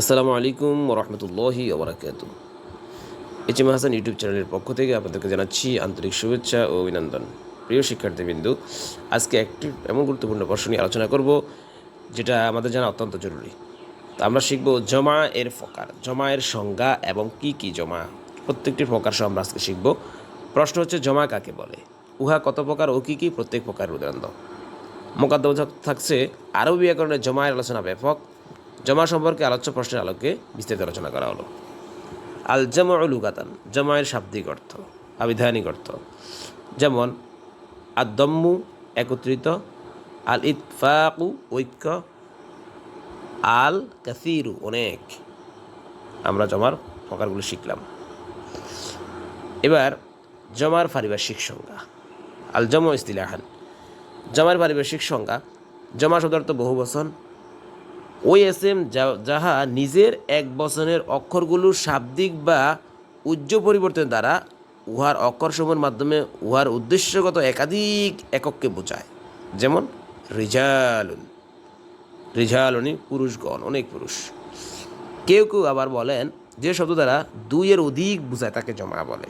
আসসালামু আলাইকুম রহমতুল্লাহি ওবরাকাতু। এইচ এম হাসান ইউটিউব চ্যানেলের পক্ষ থেকে আপনাদেরকে জানাচ্ছি আন্তরিক শুভেচ্ছা ও অভিনন্দন। প্রিয় শিক্ষার্থীবৃন্দু, আজকে একটি এমন গুরুত্বপূর্ণ প্রশ্ন নিয়ে আলোচনা করব, যেটা আমাদের জানা অত্যন্ত জরুরি। তো আমরা শিখব জমা এর ফকার জমা এর সংজ্ঞা এবং কি কি জমা। প্রত্যেকটি প্রকার সহ আমরা আজকে শিখব। প্রশ্ন হচ্ছে, জমা কাকে বলে? উহা কত প্রকার ও কী কী প্রত্যেক প্রকারের উদাহরণ থাক- থাকছে, আরবি ব্যাকরণের জমায়ের আলোচনা ব্যাপক। জমা সম্পর্কে আলোচ্য প্রশ্নের আলোকে বিস্তারিত আলোচনা করা হলো। আল জামা লুগাতান জমায়ের শাব্দিক অর্থ আবিধানিক অর্থ। যেমন আদম্মু একত্রিত আল ইতফাকু ঐক্য আল কাসিরু অনেক। আমরা জমার প্রকারগুলো শিখলাম। এবার, জমার পারিপার্শ্বিক সংজ্ঞা। আল জমা ইস্তিলাহান। জমার পারিপার্শ্বিক সংজ্ঞা, জমা শব্দার্থ বহু বচন ওই এস এম যাহা নিজের এক বচনের অক্ষরগুলোর শাব্দিক বা উজ্জ্ব পরিবর্তন দ্বারা উহার অক্ষরসমূহের মাধ্যমে উহার উদ্দেশ্যগত একাধিক একককে বোঝায়। যেমন, রিজালুন। রিজালুনি পুরুষগণ, অনেক পুরুষ। কেউ কেউ আবার বলেন যে শব্দ দ্বারা দুইয়ের অধিক বোঝায় তাকে জমা বলে।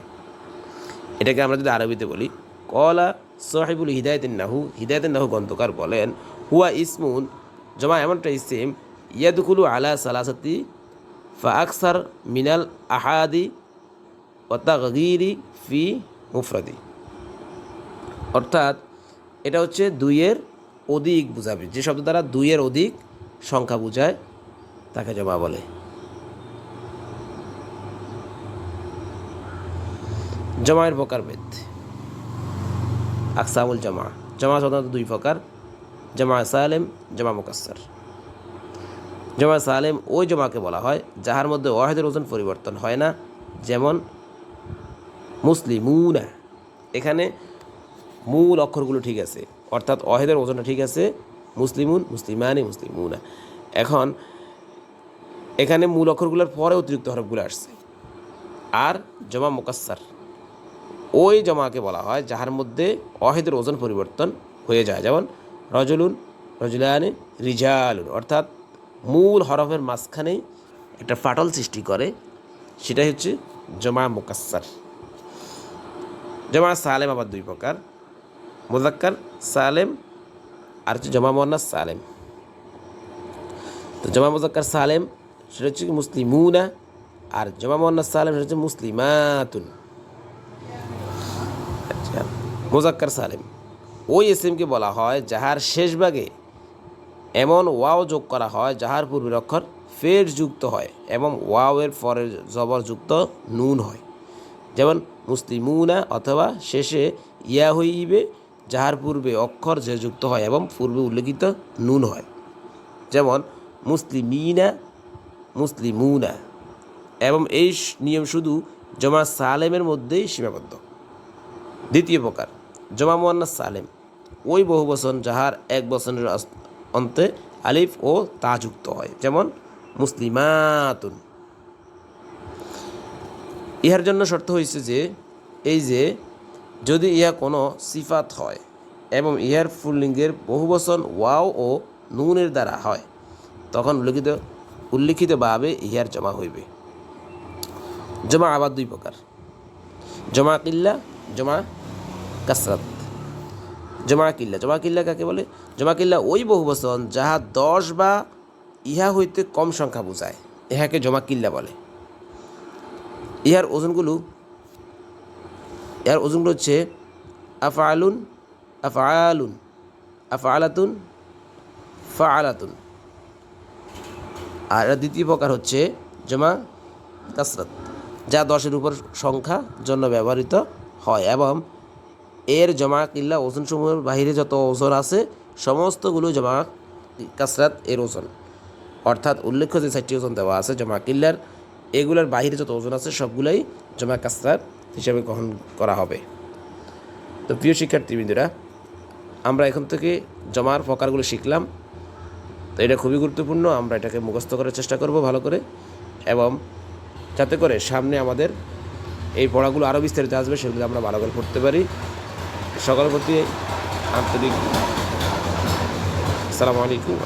এটাকে আমরা যদি আরবিতে বলি, কলা সাহেবুল হিদায়তিন নাহু। হিদায়তিন নাহু গ্রন্থকার বলেন, হুয়া ইসমুন জমা এমনটা ইসিম ইয়াদুকুলু আলা সালাসাতি ফা আকসার মিনাল আহাদি ওতাগিরি ফি মুফরাদি। অর্থাৎ এটা হচ্ছে দুইয়ের অধিক বুঝাবে। যে শব্দ দ্বারা দুইয়ের অধিক সংখ্যা বোঝায়, তাকে জমা বলে। জমায়ের প্রকারভেদ। আকসামুল জমা। জমা সাধারণত দুই প্রকার। জামা সালেম, জামা মুকাসসার। জামা সালেম ওই জমাকে বলা হয়, যাহার মধ্যে ওয়াহেদের ওজন পরিবর্তন হয় না, যেমন মুসলিমুনা। এখানে মূল অক্ষরগুলো ঠিক আছে, অর্থাৎ অহেদের ওজনটা ঠিক আছে, মুসলিমুন, মুসলিমানি, মুসলিমুনা। এখন এখানে মূল অক্ষরগুলোর পরে অতিরিক্ত হরফগুলো আসছে। আর জমা মুকাসসার, ওই জমাকে বলা হয়, যাহার মধ্যে অহেদের ওজন পরিবর্তন হয়ে যায়। যেমন রজলুন রজুলানে রিজালুন। অর্থাৎ মূল হরফের মাঝখানেই একটা ফাটল সৃষ্টি করে, সেটাই হচ্ছে জমা মুকাসসার। জমা সালেম আবার দুই প্রকার মোজাক্কার সালেম, আর হচ্ছে জমা মোহান্নাস সালেম। তো জমা মোজাক্কার সালেম, সেটা হচ্ছে মুসলিমুনা, আর জমা মোহান্নাস সালেম, সেটা হচ্ছে মুসলিমাতুন। আচ্ছা মোজাক্কার সালেম। ওই এসএমকে বলা হয় যাহার শেষ ভাগে এমন ওয়াও যোগ করা হয়, যাহার পূর্বের অক্ষর ফের যুক্ত হয় এবং ওয়াও এর পরের জবর যুক্ত নুন হয়। যেমন, মুসলিমুনা অথবা শেষে ইয়া হইবে, যাহার পূর্বে অক্ষর যে যুক্ত হয় এবং পূর্বে উল্লেখিত নুন হয়। যেমন, মুসলিমিনা, মুসলিমুনা এবং এই নিয়ম শুধু জমা সালেমের মধ্যেই সীমাবদ্ধ। দ্বিতীয় প্রকার, জমা মোয়ান্না সালেম। ওই বহু বচন যাহার এক বচনের অন্তে আলিফ ও তা যুক্ত হয়। যেমন, মুসলিমাতুন। ইহার জন্য শর্ত হয়েছে যে, এই যে, যদি ইহা কোনো সিফাত হয় এবং ইহার ফুল্লিঙ্গের বহুবচন ওয়াও ও নুনের দ্বারা হয়, তখন উল্লিখিত, উল্লিখিতভাবে ইহার জমা হইবে। জমা আবার দুই প্রকার। জমা কিল্লা, জমা কাসরাত। জমা কিল্লা জমা কিল্লা কাকে বলে? জমা কিল্লা ওই বহু বচন যাহা দশ বা ইহা হইতে কম সংখ্যা বোঝায়। ইহাকে জমা কিল্লা বলে। ইহার ওজনগুলো ইহার ওজনগুলো হচ্ছে আফআলুন আফআলুন, আফআলাতুন, ফাআলাতুন। আর দ্বিতীয় প্রকার হচ্ছে জমা কাসরাত, যা দশের উপর সংখ্যা জন্য ব্যবহৃত হয় এবং এর জমা কিল্লা ওজনসমূহের বাহিরে যত ওজন আছে, সমস্তগুলো জমা কাসরাত এর ওজন। অর্থাৎ উল্লেখ্য যে চারটি ওজন দেওয়া আছে জমা কিল্লার এগুলোর বাহিরে যত ওজন আছে, সবগুলোই জমা কাসরাত হিসাবে গ্রহণ করা হবে। তো প্রিয় শিক্ষার্থীবৃন্দরা, আমরা এখন থেকে জমার প্রকারগুলো শিখলাম। তো এটা খুবই গুরুত্বপূর্ণ, আমরা এটাকে মুখস্থ করার চেষ্টা করব ভালো করে। এবং যাতে করে সামনে আমাদের এই পড়াগুলো আরও বিস্তারিত আসবে, সেগুলো আমরা ভালো করে পড়তে পারি। সকলের প্রতি আন্তরিক আসসালামু আলাইকুম।